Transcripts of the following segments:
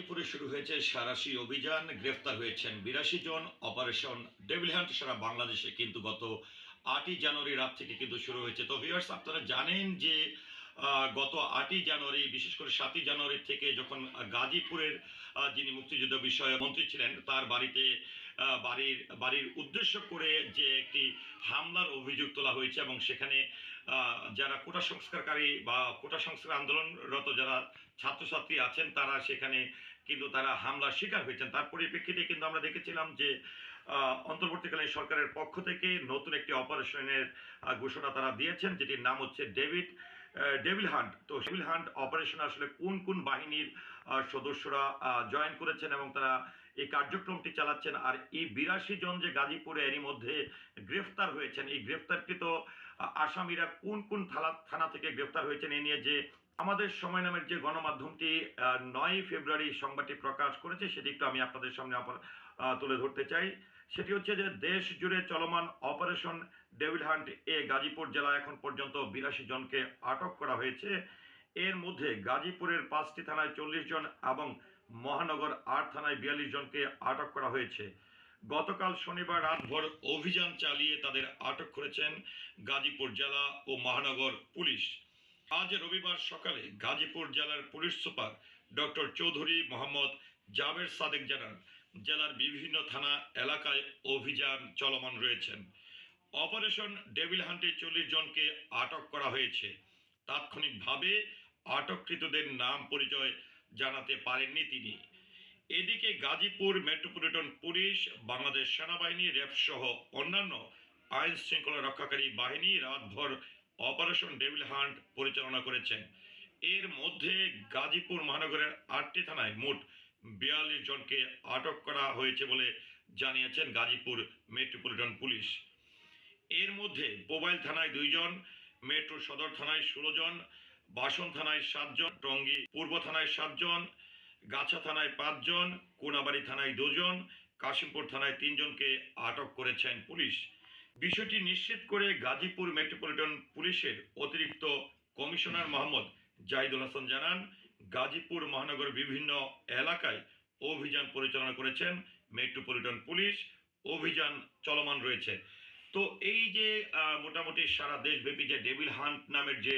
গাজীপুরে শুরু হয়েছে সারাশি অভিযান। গ্রেফতার হয়েছেন বিরাশি জন। অপারেশন ডেভিল হ্যান্ড সারা বাংলাদেশে কিন্তু গত আটই জানুয়ারি রাত থেকে কিন্তু শুরু হয়েছে। তো ভিউয়ার্স আপনারা জানেন যে গত আটই জানুয়ারি, বিশেষ করে সাতই জানুয়ারি থেকে যখন গাজীপুরের যিনি মুক্তিযুদ্ধ বিষয়ে মন্ত্রী ছিলেন, তার বাড়িতে বাড়ির বাড়ির উদ্দেশ্য করে যে একটি হামলার অভিযোগ তোলা হয়েছে এবং সেখানে যারা কোটা সংস্কারকারী বা কোটা সংস্কার আন্দোলনরত যারা ছাত্রছাত্রী আছেন, তারা সেখানে কিন্তু তারা হামলার শিকার হয়েছেন। তার পরিপ্রেক্ষিতে কিন্তু আমরা দেখেছিলাম যে অন্তর্বর্তীকালীন সরকারের পক্ষ থেকে নতুন একটি অপারেশনের ঘোষণা তারা দিয়েছেন, যেটির নাম হচ্ছে ডেভিড ডেভিল হান্ট। তো ডেভিল হান্ট অপারেশন আসলে কোন কোন বাহিনীর সদস্যরা জয়েন করেছেন এবং তারা এই কার্যক্রমটি চালাচ্ছেন? আর এই বিরাশি জন যে গাজীপুরে এরই মধ্যে গ্রেফতার হয়েছেন, এই গ্রেফতারকৃত আসামিরা কোন কোন থানা থেকে গ্রেফতার হয়েছেন? এ নিয়ে যে আমাদের সময় নামের যে গণমাধ্যমটি নয় ফেব্রুয়ারি সংবাদটি প্রকাশ করেছে, সেটি একটু আমি আপনাদের সামনে তুলে ধরতে চাই। সেটি হচ্ছে যে দেশ জুড়ে চলমান অপারেশন ডেভিড হান্ট এ গাজীপুর জেলা এখন পর্যন্ত বিরাশি জনকে আটক করা হয়েছে। এর মধ্যে গাজীপুরের পাঁচটি থানায় চল্লিশ জন এবং মহানগর আট থানায় বিয়াল্লিশ জনকে আটক করা হয়েছে। গতকাল শনিবার রাতভর অভিযান চালিয়ে তাদের আটক করেছেন গাজীপুর জেলা ও মহানগর পুলিশ। আজ রবিবার সকালে গাজীপুর জেলার police super doctor Chowdhury Mohammad Jaber Sadek জানান, জেলার বিভিন্ন থানা এলাকায় অভিযান চলমান রয়েছেন। অপারেশন ডেভিল হান্টে চল্লিশ জনকে আটক করা হয়েছে। তাৎক্ষণিকভাবে আটককৃতদের নাম পরিচয় জানাতে পারেননি তিনি। এদিকে গাজীপুর মেট্রোপলিটন পুলিশ, বাংলাদেশ সেনাবাহিনী, র্যাব সহ অন্যান্য আইন শৃঙ্খলা রক্ষাকারী বাহিনী রাতভর অপারেশন ডেভিল হান্ট পরিচালনা করেছেন। এর মধ্যে গাজীপুর মহানগরের আটটি থানায় মোট বিয়াল্লিশ জনকে আটক করা হয়েছে বলে জানিয়েছেন গাজীপুর মেট্রোপলিটন পুলিশ। এর মধ্যে মোবাইল থানায় দুইজন মেট্রো সদর থানায় ষোলো জন, বাসন থানায় সাতজন টঙ্গী পূর্ব থানায় সাতজন গাছা থানায় পাঁচজন কোনাবাড়ি থানায় দুজন, কাশিমপুর থানায় তিনজনকে আটক করেছেন পুলিশ। বিষয়টি নিশ্চিত করে গাজীপুর মেট্রোপলিটন পুলিশের অতিরিক্ত কমিশনার মোহাম্মদ জাহিদুল হাসান জানান, গাজীপুর মহানগরের বিভিন্ন এলাকায় অভিযান পরিচালনা করেছেন মেট্রোপলিটন পুলিশ, অভিযান চলমান রয়েছে। তো এই যে মোটামুটি সারা দেশব্যাপী যে ডেভিল হান্ট নামের যে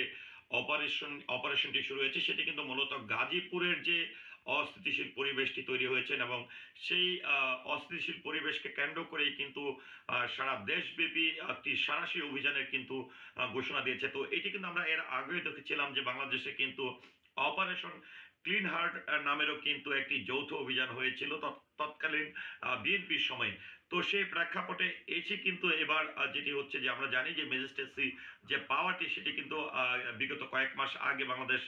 অপারেশন, অপারেশনটি শুরু হয়েছে, সেটি কিন্তু মূলত গাজীপুরের যে অস্থিতিশীল পরিবেশটি তৈরি হয়েছেন এবং সেই অস্থিতিশীল পরিবেশকে কেন্দ্র করেই কিন্তু সারা দেশব্যাপী একটি সারাশি অভিযানের কিন্তু ঘোষণা দিয়েছে। তো এটি কিন্তু আমরা এর আগেও দেখেছিলাম যে বাংলাদেশে কিন্তু অপারেশন ক্লিন হার্ট নামেরও কিন্তু একটি যৌথ অভিযান হয়েছিল তৎকালীন বিএনপির সময়ে। তো সেই প্রেক্ষাপটে এসে কিন্তু এবার যেটি হচ্ছে যে আমরা জানি যে ম্যাজিস্ট্রেসি যে পাওয়ারটি সেটি কিন্তু বিগত কয়েক মাস আগে বাংলাদেশ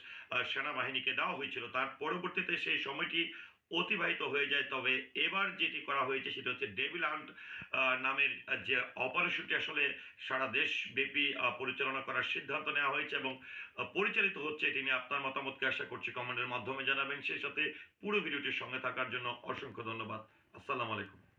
সেনাবাহিনীকে দেওয়া হয়েছিল। তার পরবর্তীতে সেই সময়টি অতিবাহিত হয়ে যায়। তবে এবার যেটি করা হয়েছে সেটা হচ্ছে ডেভিল হান্ট নামের যে অপারেশনটি আসলে সারা দেশব্যাপী পরিচালনা করার সিদ্ধান্ত নেওয়া হয়েছে এবং পরিচালিত হচ্ছে এটি নিয়ে আপনার মতামতকে আশা করছি কমেন্টের মাধ্যমে জানাবেন। সেই সাথে পুরো ভিডিওটির সঙ্গে থাকার জন্য অসংখ্য ধন্যবাদ। আসসালামু আলাইকুম।